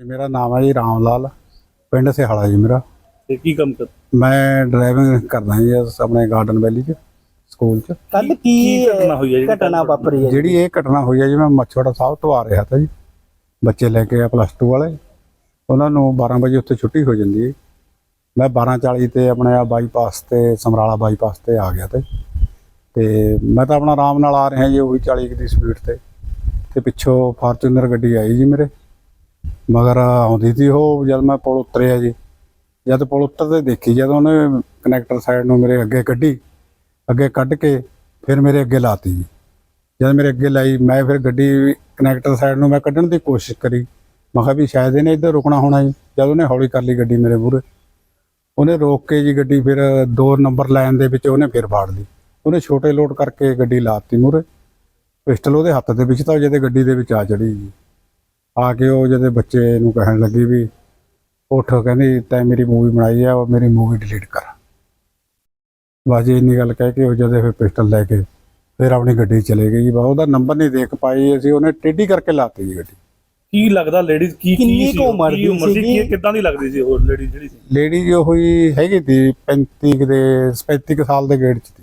ਮੇਰਾ ਨਾਮ ਹੈ ਜੀ ਰਾਮ ਲਾਲ ਪਿੰਡ ਸਿਹਾਲਾ ਜੀ ਮੇਰਾ। ਤੇ ਕੀ ਕੰਮ ਕਰ ਮੈਂ ਡਰਾਈਵਿੰਗ ਕਰਦਾ ਜੀ ਇਸ ਆਪਣੇ ਗਾਰਡਨ ਵੈਲੀ 'ਚ ਸਕੂਲ 'ਚ। ਕੱਲ ਕੀ ਘਟਨਾ ਹੋਈ ਹੈ ਜਿਹੜੀ ਘਟਨਾ ਵਾਪਰੀ ਹੈ? ਜਿਹੜੀ ਇਹ ਘਟਨਾ ਹੋਈ ਹੈ ਜੀ ਮੈਂ ਮੱਛੋੜਾ ਸਾਹਿਬ ਤੋਂ ਆ ਰਿਹਾ ਤਾ ਜੀ। ਬੱਚੇ ਲੈ ਕੇ ਆ ਪਲੱਸ 2 ਵਾਲੇ। ਉਹਨਾਂ ਨੂੰ 12 ਵਜੇ ਉੱਥੇ ਛੁੱਟੀ ਹੋ ਜਾਂਦੀ ਹੈ। ਮੈਂ 12:40 ਤੇ ਆਪਣੇ ਆ ਬਾਈਪਾਸ ਤੇ ਸਮਰਾਲਾ ਬਾਈਪਾਸ ਤੇ ਆ ਗਿਆ ਤੇ ਤੇ ਮੈਂ ਤਾਂ ਆਪਣਾ ਆਰਾਮ ਨਾਲ ਆ ਰਿਹਾ ਜੀ ਉਹੀ 40 ਕੁ ਦੀ ਸਪੀਡ ਤੇ। ਤੇ ਪਿੱਛੋਂ ਫਾਰਚੂਨਰ ਗੱਡੀ ਆਈ ਜੀ ਮੇਰੇ। ਮਗਰ ਆਉਂਦੀ ਸੀ ਉਹ ਜਦ ਮੈਂ ਪੁਲ ਉਤਰਿਆ ਜੀ। ਜਦ ਪੁਲ ਉੱਤਰਦੇ ਦੇਖੀ, ਜਦ ਉਹਨੇ ਕਨੈਕਟਰ ਸਾਈਡ ਨੂੰ ਮੇਰੇ ਅੱਗੇ ਕੱਢੀ, ਅੱਗੇ ਕੱਢ ਕੇ ਫਿਰ ਮੇਰੇ ਅੱਗੇ ਲਾਤੀ ਜੀ। ਜਦ ਮੇਰੇ ਅੱਗੇ ਲਾਈ, ਮੈਂ ਫਿਰ ਗੱਡੀ ਕਨੈਕਟਰ ਸਾਈਡ ਨੂੰ ਮੈਂ ਕੱਢਣ ਦੀ ਕੋਸ਼ਿਸ਼ ਕਰੀ। ਮੈਂ ਕਿਹਾ ਵੀ ਸ਼ਾਇਦ ਇਹਨੇ ਇੱਧਰ ਰੁਕਣਾ ਹੋਣਾ ਜੀ। ਜਦ ਉਹਨੇ ਹੌਲੀ ਕਰ ਲਈ ਗੱਡੀ ਮੇਰੇ ਮੂਹਰੇ, ਉਹਨੇ ਰੋਕ ਕੇ ਜੀ ਗੱਡੀ ਫਿਰ ਦੋ ਨੰਬਰ ਲਾਈਨ ਦੇ ਵਿੱਚ ਉਹਨੇ ਫਿਰ ਫਾੜ ਲਈ। ਉਹਨੇ ਛੋਟੇ ਲੋਡ ਕਰਕੇ ਗੱਡੀ ਲਾਤੀ ਮੂਹਰੇ। ਪਿਸਟਲ ਉਹਦੇ ਹੱਥ ਦੇ ਵਿੱਚ ਤਾਂ ਜਦੇ ਗੱਡੀ ਦੇ ਵਿੱਚ ਆ ਚੜੀ ਜੀ। ਆ ਕੇ ਉਹ ਜਦੇ ਬੱਚੇ ਨੂੰ ਕਹਿਣ ਲੱਗੀ ਵੀ ਉੱਠ ਕਹਿੰਦੀ ਤੈਂ ਮੇਰੀ ਮੂਵੀ ਬਣਾਈ ਆ ਉਹ ਮੇਰੀ ਮੂਵੀ ਡਿਲੀਟ ਕਰ। ਬਸ ਜੀ ਇੰਨੀ ਗੱਲ ਕਹਿ ਕੇ ਉਹ ਜਦੇ ਫਿਰ ਪਿਸਟਲ ਲੈ ਕੇ ਫਿਰ ਆਪਣੀ ਗੱਡੀ ਚਲੇ ਗਈ ਬਸ ਉਹਦਾ ਨੰਬਰ ਨਹੀਂ ਦੇਖ ਪਾਈ ਅਸੀਂ ਉਹਨੇ ਟੇਢੀ ਕਰਕੇ ਲਾਤੀ ਜੀ ਗੱਡੀ। ਕੀ ਲੱਗਦਾ ਲੇਡੀਜ਼ ਕੀ ਕਿੰਨੀ ਕੀ ਸੀ? ਉਮਰ ਦੀ ਉਮਰ ਸੀ? ਕੀ ਕਿੱਦਾਂ ਦੀ ਲੱਗਦੀ ਸੀ ਉਹ ਲੇਡੀ ਜਿਹੜੀ ਸੀ? ਲੇਡੀ ਜੋ ਹੋਈ ਹੈਗੀ ਤੀ 35 ਕੁ ਦੇ 35 ਕੁ ਸਾਲ ਦੇ ਗੇੜ 'ਚ ਤੀ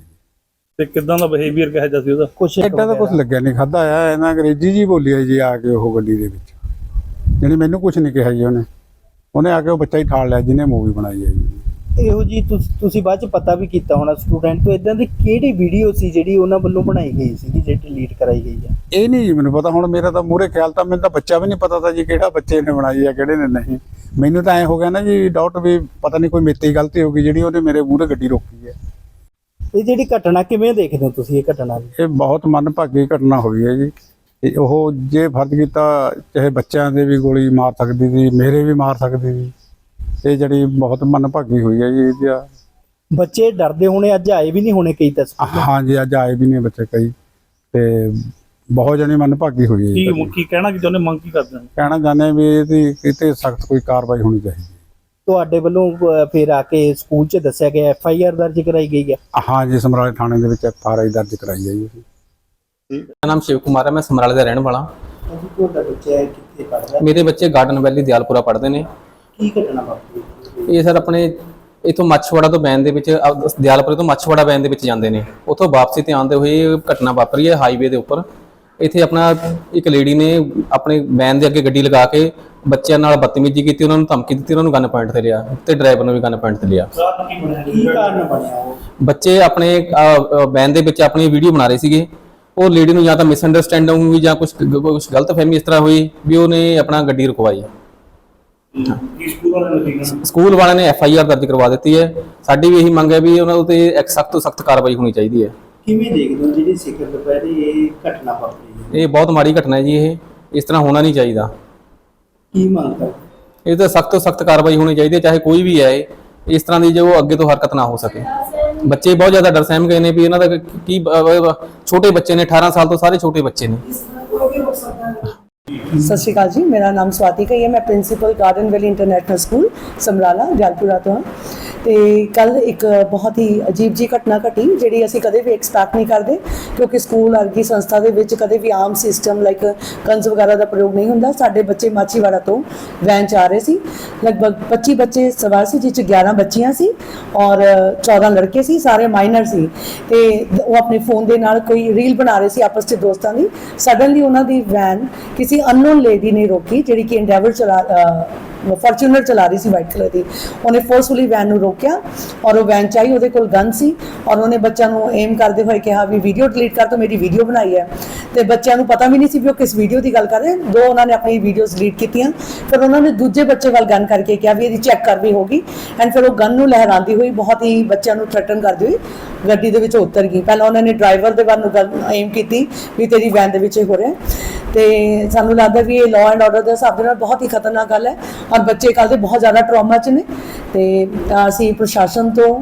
ਤੇ ਕਿੱਦਾਂ ਦਾ ਬਿਹੇਵੀਅਰ ਕਿਹਾ ਜਾਂਦਾ ਸੀ ਉਹਦਾ? ਕੁਛ ਐਡਾ ਤਾਂ ਕੁਝ ਲੱਗਿਆ ਨਹੀਂ ਖਾਦਾ ਆ ਇਹਨਾਂ ਅੰਗਰੇਜ਼ੀ ਜੀ ਬੋਲੀ ਆ ਜੀ ਆ ਕੇ ਉਹ ਗੱਡੀ ਦੇ ਵਿੱਚ। ਜਿਹੜੀ ਮੈਨੂੰ ਕੁਝ ਨਹੀਂ ਕਿਹਾ ਜੀ ਉਹਨੇ। ਉਹਨੇ ਆ ਕੇ ਉਹ ਬੱਚਾ ਹੀ ਠਾਲ ਲਿਆ ਜਿਹਨੇ ਮੂਵੀ ਬਣਾਈ ਹੈ ਜੀ। ਇਹੋ ਜੀ ਤੁਸ- ਤੁਸੀਂ ਬਾਅਦ ਚ ਪਤਾ ਵੀ ਕੀਤਾ ਹੋਣਾ ਸਟੂਡੈਂਟ ਤੋਂ ਇਦਾਂ ਦੀ ਕਿਹੜੀ ਵੀਡੀਓ ਸੀ ਜਿਹੜੀ ਉਹਨਾਂ ਵੱਲੋਂ ਬਣਾਈ ਗਈ ਸੀ ਜਿਹੜੀ ਡਿਲੀਟ ਕਰਾਈ ਗਈ ਹੈ? ਇਹ ਨਹੀਂ ਜੀ ਮੈਨੂੰ ਪਤਾ ਹੁਣ ਮੇਰਾ ਤਾਂ ਮੂਹਰੇ ਖਿਆਲ ਤਾਂ ਮੈਨੂੰ ਤਾਂ ਬੱਚਾ ਵੀ ਨਹੀਂ ਪਤਾ ਤਾਂ ਜੀ ਕਿਹੜਾ ਬੱਚੇ ਨੇ ਬਣਾਈ ਆ ਕਿਹੜੇ ਨੇ ਨਹੀਂ। ਮੈਨੂੰ ਤਾਂ ਐ ਹੋ ਗਿਆ ਨਾ ਜੀ ਡਾਊਟ ਵੀ ਪਤਾ ਨਹੀਂ ਕੋਈ ਮੇਤੀ ਗਲਤੀ ਹੋ ਗਈ ਜਿਹੜੀ ਉਹਨੇ ਮੇਰੇ ਮੂਹਰੇ ਗੱਡੀ ਰੋਕੀ ਹੈ। ਇਹ ਜਿਹੜੀ ਘਟਨਾ ਕਿਵੇਂ ਦੇਖਦੇ ਹੋ ਤੁਸੀਂ ਇਹ ਘਟਨਾ ਨੂੰ ਇਹ ਬਹੁਤ ਮੰਦਭਾਗੀ ਘਟਨਾ ਹੋਈ ਹੈ ਜੀ। ਇਹ ਉਹ ਜੇ ਫਰਜ਼ ਕੀਤਾ ਚਾਹੇ ਬੱਚਿਆਂ ਦੇ ਵੀ ਗੋਲੀ ਮਾਰ ਸਕਦੀ ਸੀ ਮੇਰੇ ਵੀ ਮਾਰ ਸਕਦੀ ਸੀ ਇਹ ਜਿਹੜੀ ਬਹੁਤ ਮੰਦਭਾਗੀ ਹੋਈ ਹੈ ਜੀ ਇਹਦਾ ਬੱਚੇ ਡਰਦੇ ਹੋਣੇ ਅੱਜ ਆਏ ਵੀ ਨਹੀਂ ਹੋਣੇ ਕਈ ਤਸਵੀਰ ਹਾਂਜੀ ਅੱਜ ਆਏ ਵੀ ਨੇ ਬੱਚੇ ਕਈ ਤੇ ਬਹੁਤ ਜਣੀ ਮੰਦਭਾਗੀ ਹੋਈ ਹੈ ਜੀ। ਕੀ ਕੀ ਕਹਿਣਾ ਕਿ ਚਾਹੁੰਦੇ ਮੰਗ ਕੀ ਕਰਦੇ ਨੇ ਕਹਿਣਾ ਚਾਹੁੰਦੇ ਹਾਂ ਵੀ ਇਹਦੀ ਕਿਤੇ ਸਖਤ ਕੋਈ ਕਾਰਵਾਈ ਹੋਣੀ ਚਾਹੀਦੀ ਤੁਹਾਡੇ ਵੱਲੋਂ ਅਹ, ਫਿਰ ਆ ਕੇ ਸਕੂਲ 'ਚ ਦੱਸਿਆ ਗਿਆ ਐਫ ਆਈ ਆਰ ਦਰਜ ਕਰਾਈ ਗਈ ਹੈ ਹਾਂਜੀ ਸਮਰਾਲੇ ਥਾਣੇ ਦੇ ਵਿੱਚ ਐਫ ਆਰ ਆਈ ਦਰਜ ਕਰਾਈ ਹੈ ਜੀ। ਮੇਰਾ ਨਾਮ ਸ਼ਿਵ ਕੁਮਾਰ ਹੈ ਮੈਂ ਸਮਰਾਲੇ ਦਾ ਰਹਿਣ ਵਾਲਾ। ਅਜੀ ਤੁਹਾਡਾ ਬੱਚਾ ਹੈ ਕਿੱਥੇ ਪੜਦਾ ਮੇਰੇ ਬੱਚੇ ਗਾਰਡਨ ਵੈਲੀ ਦਿਆਲਪੁਰਾ ਪੜ੍ਹਦੇ ਨੇ। ਕੀ ਘਟਨਾ ਵਾਪਰੀ? ਇਹ ਸਰ ਆਪਣੇ ਇਥੋਂ ਮੱਛਵਾੜਾ ਤੋਂ ਬੈਨ ਦੇ ਵਿੱਚ ਅਹ ਦਿਆਲਪੁਰੇ ਤੋਂ ਮੱਛਵਾੜਾ ਬੈਨ ਦੇ ਵਿੱਚ ਜਾਂਦੇ ਨੇ। ਉਥੋਂ ਵਾਪਸੀ ਤੇ ਆਉਂਦੇ ਹੋਏ ਇਹ ਘਟਨਾ ਵਾਪਰੀ ਹੈ ਹਾਈਵੇ ਦੇ ਉੱਪਰ। ਇੱਥੇ ਆਪਣਾ ਇੱਕ ਲੇਡੀ ਨੇ ਆਪਣੇ ਬੈਨ ਦੇ ਅੱਗੇ ਗੱਡੀ ਲਗਾ ਕੇ ਬੱਚਿਆਂ ਨਾਲ ਬਦਤਮੀਜ਼ੀ ਕੀਤੀ ਉਹਨਾਂ ਨੂੰ ਧਮਕੀ ਦਿੱਤੀ ਉਹਨਾਂ ਨੂੰ ਗਨ ਪੁਆਇੰਟ ਤੇ ਲਿਆ ਤੇ ਡਰਾਈਵਰ ਨੂੰ ਵੀ ਗਨ ਪੁਆਇੰਟ ਤੇ ਲਿਆ। ਕੀ ਕਾਰਨ ਬਣਿਆ ਉਹ? ਬੱਚੇ ਆਪਣੇ ਬੈਨ ਦੇ ਵਿੱਚ ਆਪਣੀ ਵੀਡੀਓ ਬਣਾ ਰਹੇ ਸੀਗੇ। ਉਹ ਲੇਡੀ ਨੂੰ ਜਾਂ ਤਾਂ ਮਿਸਅੰਡਰਸਟੈਂਡਿੰਗ ਹੋਈ ਜਾਂ ਕੁਝ ਕੁਝ ਗਲਤਫਹਿਮੀ ਇਸ ਤਰ੍ਹਾਂ ਹੋਈ ਵੀ ਉਹਨੇ ਆਪਣਾ ਗੱਡੀ ਰੁਕਵਾਈ ਸਕੂਲ ਵਾਲਿਆਂ ਨੇ ਐਫ ਆਈ ਆਰ ਦਰਜ ਕਰਵਾ ਦਿੱਤੀ ਹੈ। ਸਾਡੀ ਵੀ ਇਹੀ ਮੰਗ ਹੈ ਵੀ ਉਹਨਾਂ ਉਤੇ ਇੱਕ ਸਖਤ ਤੋਂ ਸਖਤ ਕਾਰਵਾਈ ਹੋਣੀ ਚਾਹੀਦੀ ਹੈ। ਕਿਵੇਂ ਦੇਖਦੇ ਹੋ ਜਿਹੜੀ ਸਿਖਰ ਦੁਪਹਿਰੇ ਇਹ ਘਟਨਾ ਵਾਪਰੀ ਹੈ? ਇਹ ਬਹੁਤ ਮਾੜੀ ਘਟਨਾ ਹੈ ਜੀ ਇਹ। ਇਸ ਤਰ੍ਹਾਂ ਹੋਣਾ ਨਹੀਂ ਚਾਹੀਦਾ। ਕੀ ਮੰਗ ਇਹ ਤਾਂ ਸਖਤ ਤੋਂ ਸਖਤ ਕਾਰਵਾਈ ਹੋਣੀ ਚਾਹੀਦੀ ਹੈ ਚਾਹੇ ਕੋਈ ਵੀ ਹੈ। ਇਸ ਤਰ੍ਹਾਂ ਦੀ ਜੋ ਅੱਗੇ ਤੋਂ ਹਰਕਤ ਨਾ ਹੋ ਸਕੇ। ਬੱਚੇ ਬਹੁਤ ਜ਼ਿਆਦਾ ਡਰ ਸਹਿਮ ਗਏ ਨੇ ਵੀ ਇਹਨਾਂ ਦਾ ਕੀ ਅਹ, ਅਹ, ਛੋਟੇ ਬੱਚੇ ਨੇ 18 ਸਾਲ ਤੋਂ ਸਾਰੇ ਛੋਟੇ ਬੱਚੇ ਨੇ ਸਤਿ ਸ਼੍ਰੀ ਅਕਾਲ ਜੀ ਮੇਰਾ ਨਾਮ ਸਵਾਤੀ ਕਈ ਹੈ ਮੈਂ principal Garden Valley International School Samrala Jalpura ਤੋਂ ਹਾਂ ਤੇ ਕੱਲ ਇੱਕ ਬਹੁਤ ਹੀ ਅਜੀਬ ਜੀ ਘਟਨਾ ਘਟੀ, ਜਿਹੜੀ ਅਸੀਂ ਕਦੇ ਵੀ ਐਕਸਪੈਕਟ ਨਹੀਂ ਕਰਦੇ, ਕਿਉਂਕਿ ਸਕੂਲ ਵਰਗੀ ਸੰਸਥਾ ਦੇ ਵਿੱਚ ਕਦੇ ਵੀ ਆਮ ਸਿਸਟਮ ਲਾਈਕ ਕੰਜ਼ ਵਗੈਰਾ ਦਾ ਪ੍ਰਯੋਗ ਨਹੀਂ ਹੁੰਦਾ। ਸਾਡੇ ਬੱਚੇ ਮਾਚੀਵਾੜਾ ਤੋਂ ਵੈਨ ਚ ਆ ਰਹੇ ਸੀ। ਲਗਭਗ 25 ਬੱਚੇ ਸਵਾਰ ਸੀ ਜਿਸ ਚ 11 ਬੱਚੀਆਂ ਸੀ ਔਰ 14 ਲੜਕੇ ਸੀ, ਸਾਰੇ ਮਾਈਨਰ ਸੀ। ਤੇ ਉਹ ਆਪਣੇ ਫੋਨ ਦੇ ਨਾਲ ਕੋਈ ਰੀਲ ਬਣਾ ਰਹੇ ਸੀ ਆਪਸ ਚ ਦੋਸਤਾਂ ਦੀ। ਸਡਨਲੀ ਉਹਨਾਂ ਦੀ ਵੈਨ ਕਿਸੇ ਅਨਨੋਨ ਲੇਡੀ ਨੇ ਰੋਕੀ, ਜਿਹੜੀ ਕਿ ਐਂਡੇਵਰ ਚਲਾ ਫੋਰਚੂਨਰ ਚਲਾ ਰਹੀ ਸੀ ਵਾਈਟ ਕਲਰ ਦੀ। ਉਹਨੇ ਫੋਰਸਫੁਲੀ ਵੈਨ ਨੂੰ ਰੋਕਿਆ ਔਰ ਉਹ ਵੈਨ ਚਾਹੀ, ਉਹਦੇ ਕੋਲ ਗਨ ਸੀ ਔਰ ਉਹਨੇ ਬੱਚਿਆਂ ਨੂੰ ਏਮ ਕਰਦੇ ਹੋਏ ਕਿਹਾ ਵੀ ਵੀਡੀਓ ਡਿਲੀਟ ਕਰ ਤੋ, ਮੇਰੀ ਵੀਡੀਓ ਬਣਾਈ ਹੈ। ਤੇ ਬੱਚਿਆਂ ਨੂੰ ਪਤਾ ਵੀ ਨਹੀਂ ਸੀ ਵੀ ਉਹ ਕਿਸ ਵੀਡੀਓ ਦੀ ਗੱਲ ਕਰ ਰਹੇ ਦੋ ਉਹਨਾਂ ਨੇ ਆਪਣੀ ਵੀਡੀਓਜ਼ ਡਿਲੀਟ ਕੀਤੀਆਂ। ਫਿਰ ਉਹਨਾਂ ਨੇ ਦੂਜੇ ਬੱਚੇ ਵੱਲ ਗਨ ਕਰਕੇ ਕਿਹਾ ਵੀ ਇਹਦੀ ਚੈੱਕ ਕਰ ਵੀ ਹੋਗੀ ਐਂਡ ਫਿਰ ਉਹ ਗਨ ਨੂੰ ਲਹਿਰਾਉਂਦੀ ਹੋਈ, ਬਹੁਤ ਹੀ ਬੱਚਿਆਂ ਨੂੰ ਥ੍ਰੈਟਨ ਕਰਦੀ ਹੋਈ। ਗੱਡੀ ਦੇ ਵਿੱਚ ਉਤਰ ਗਈ। ਪਹਿਲਾਂ ਉਹਨਾਂ ਨੇ ਡਰਾਈਵਰ ਦੇ ਵੱਲ ਨੂੰ ਗੱਲ ਏਮ ਕੀਤੀ ਵੀ ਤੇਰੀ ਵੈਨ ਦੇ ਵਿੱਚ ਇਹ ਹੋ ਰਿਹਾ ਤੇ ਸਾਨੂੰ ਲੱਗਦਾ ਵੀ ਇਹ ਲਾਅ ਐਂਡ ਆਰਡਰ ਦੇ ਹਿਸਾਬ ਦੇ ਨਾਲ ਬਹੁਤ ਹੀ ਖਤਰਨਾਕ ਗੱਲ ਹੈ। ਔਰ ਬੱਚੇ ਕੱਲ੍ਹ ਦੇ ਬਹੁਤ ਜ਼ਿਆਦਾ ਟਰਾਮਾ 'ਚ ਨੇ। ਤੇ ਅਸੀਂ ਪ੍ਰਸ਼ਾਸਨ ਤੋਂ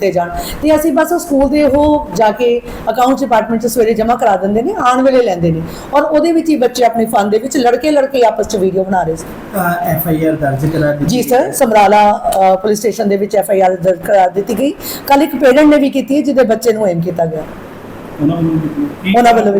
ਜਾਣ। ਤੇ ਅਸੀਂ ਬਸ ਸਕੂਲ ਦੇ ਉਹ ਜਾ ਕੇ ਅਕਾਊਂਟ ਡਿਪਾਰਟਮੈਂਟ 'ਚ ਸਵੇਰੇ ਜਮ੍ਹਾਂ ਕਰਾ ਦਿੰਦੇ ਨੇ ਆਉਣ ਵੇਲੇ ਲੈਂਦੇ ਨੇ। ਔਰ ਉਹਦੇ ਵਿੱਚ ਹੀ ਬੱਚੇ ਆਪਣੇ ਫਨ ਦੇ ਵਿੱਚ ਲੜਕੇ ਲੜਕੇ ਆਪਸ 'ਚ ਵੀਡੀਓ ਬਣਾ ਰਹੇ ਸੀ। ਐਫ ਆਈ ਆਰ ਦਰਜ ਕਰਾ ਦਿੱਤੀ ਜੀ ਸਰ ਸਮਰਾਲਾ ਪੁਲਿਸ ਸਟੇਸ਼ਨ ਦੇ ਵਿੱਚ ਐਫ ਆਈ ਆਰ ਦਰਜ ਕਰਾ ਦਿੱਤੀ ਗਈ। ਕੱਲ ਇੱਕ ਪੇਰੈਂਟ ਨੇ ਵੀ ਕੀਤੀ ਹੈ ਜਿਹਦੇ ਬੱਚੇ ਨੂੰ ਐਮ ਕੀਤਾ ਗਿਆ। ਉਹਨਾਂ ਵੱਲੋਂ ਕੀ ਉਹਨਾਂ ਵੱਲੋਂ ਵੀ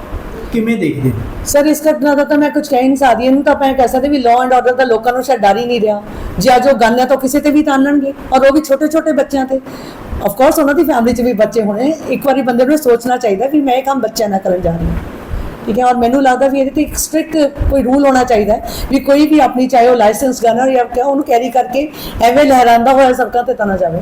ਕਿਵੇਂ ਦੇਖਦੇ ਹੋ? ਸਰ ਇਸ ਘਟਨਾ ਦਾ ਤਾਂ ਮੈਂ ਕੁਝ ਕਹਿ ਨਹੀਂ ਸਕਦੀ। ਇਹਨੂੰ ਤਾਂ ਆਪਾਂ ਇਹ ਕਹਿ ਸਕਦੇ ਵੀ ਲਾਅ ਐਂਡ ਆਰਡਰ ਦਾ ਲੋਕਾਂ ਨੂੰ ਸ਼ਾਇਦ ਡਰ ਹੀ ਨਹੀਂ ਰਿਹਾ। ਜੇ ਅੱਜ ਉਹ ਗਨ ਹੈ ਤਾਂ ਕਿਸੇ ਤੇ ਵੀ ਤਾਨਣਗੇ ਔਰ ਉਹ ਵੀ ਛੋਟੇ ਛੋਟੇ ਬੱਚਿਆਂ ਤੇ। ਆਫ ਕੋਰਸ ਉਹਨਾਂ ਦੀ ਫੈਮਿਲੀ 'ਚ ਵੀ ਬੱਚੇ ਹੋਣੇ। ਇੱਕ ਵਾਰੀ ਬੰਦੇ ਨੂੰ ਇਹ ਸੋਚਣਾ ਚਾਹੀਦਾ ਵੀ ਮੈਂ ਇਹ ਕੰਮ ਬੱਚਿਆਂ ਨਾਲ ਕਰਨ ਜਾ ਰਹੀ ਹਾਂ। ਠੀਕ ਹੈ? ਔਰ ਮੈਨੂੰ ਲੱਗਦਾ ਵੀ ਇਹਦੇ ਤੇ ਇੱਕ ਸਟ੍ਰਿਕਟ ਕੋਈ ਰੂਲ ਹੋਣਾ ਚਾਹੀਦਾ ਹੈ ਵੀ ਕੋਈ ਵੀ ਆਪਣੀ ਚਾਹੇ ਉਹ ਲਾਇਸੈਂਸ ਗਨਰ ਜਾਂ ਉਹਨੂੰ ਕੈਰੀ ਕਰਕੇ ਐਵੇਂ ਲਹਿਰਾਉਂਦਾ ਹੋਇਆ ਸੜਕਾਂ ਤੇ ਤਾਂ ਨਾ ਜਾਵੇ।